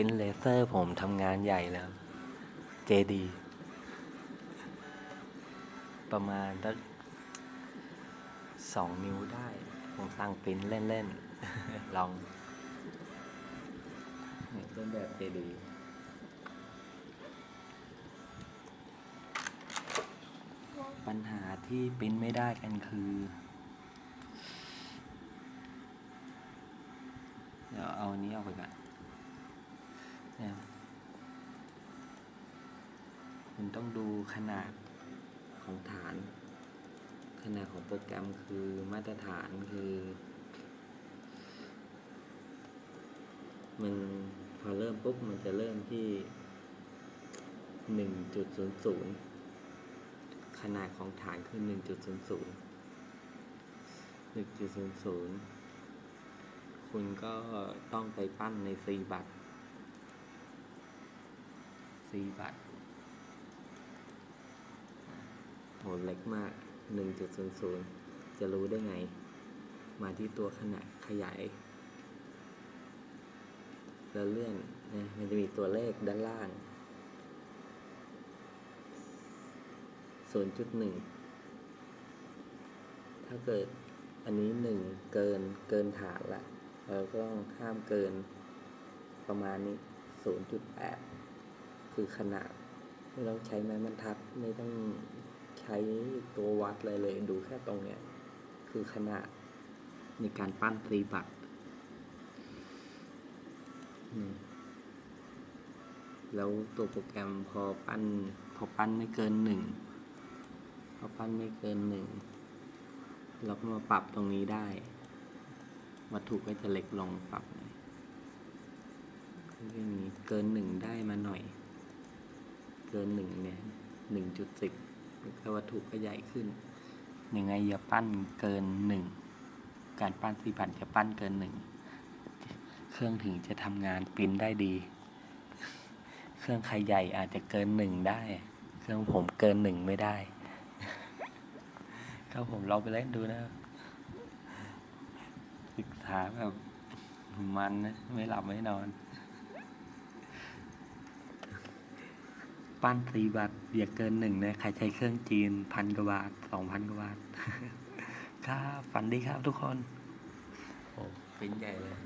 ปิ้นเลเซอร์ผมทำงานใหญ่แล้ว JD ประมาณสักสองนิ้วได้ ผมสั่งปิ้นเล่นๆ ลองเนี่ยต้นแบบ JD ปัญหาที่ปิ้นไม่ได้กันคือเดี๋ยวเอาอันนี้ออกไปก่อน มันต้องดูขนาดของฐาน ขนาดของโปรแกรมคือมาตรฐานคือ มันพอเริ่มปุ๊บ มันจะเริ่มที่หนึ่งจุดศูนย์ศูนย์ขนาดของฐานคือหนึ่งจุดศูนย์ศูนย์หนึ่งจุดศูนย์ศูนย์คุณก็ต้องไปปั้นในซีบัต ซีบัตโหเล็กมาก 1.00 จะรู้ได้ไง มาที่ตัวขนาดขยายแล้วเลื่อนนะมันจะมีตัวเลขด้านล่าง 0.1 ถ้าเกิดอันนี้หนึ่งเกินเกินฐานละเราก็ต้องห้ามเกินประมาณนี้ 0.8 คือขนาดไม่ต้องใช้ไม้บรรทัดไม่ต้องใช้ตัววัดเลยเลย ดูแค่ตรงเนี้ย คือขนาดในการปั้นตรีบัตรแล้วตัวโปรแกรมพอปั้น พอปั้นไม่เกินหนึ่งพอปั้นไม่เกินหนึ่งเราก็มาปรับตรงนี้ได้ วัตถุก็จะเล็กลงปรับหน่อยเรื่องนี้เกินหนึ่งได้มาหน่อย เกินหนึ่งเนี่ยหนึ่งจุดสิบก็วัตถุก็ใหญ่ขึ้นยังไงอย่าปั้นเกินหนึ่งการปั้นสี่พันจะปั้นเกินหนึ่งเครื่องถึงจะทำงานปริ้นได้ดี เครื่องใครใหญ่อาจจะเกินหนึ่งได้ เครื่องผมเกินหนึ่งไม่ได้ก็ผมลองไปเล่นดูนะศึกษาแบบมันนะไม่หลับไม่นอน ปั้นสีบาทเยอะเกินหนึ่งนะใครใช้เครื่องจีนพันกว่าบาทสองพันกว่าบาท ครับฝันดีครับทุกคน โอ้เป็นใหญ่เลย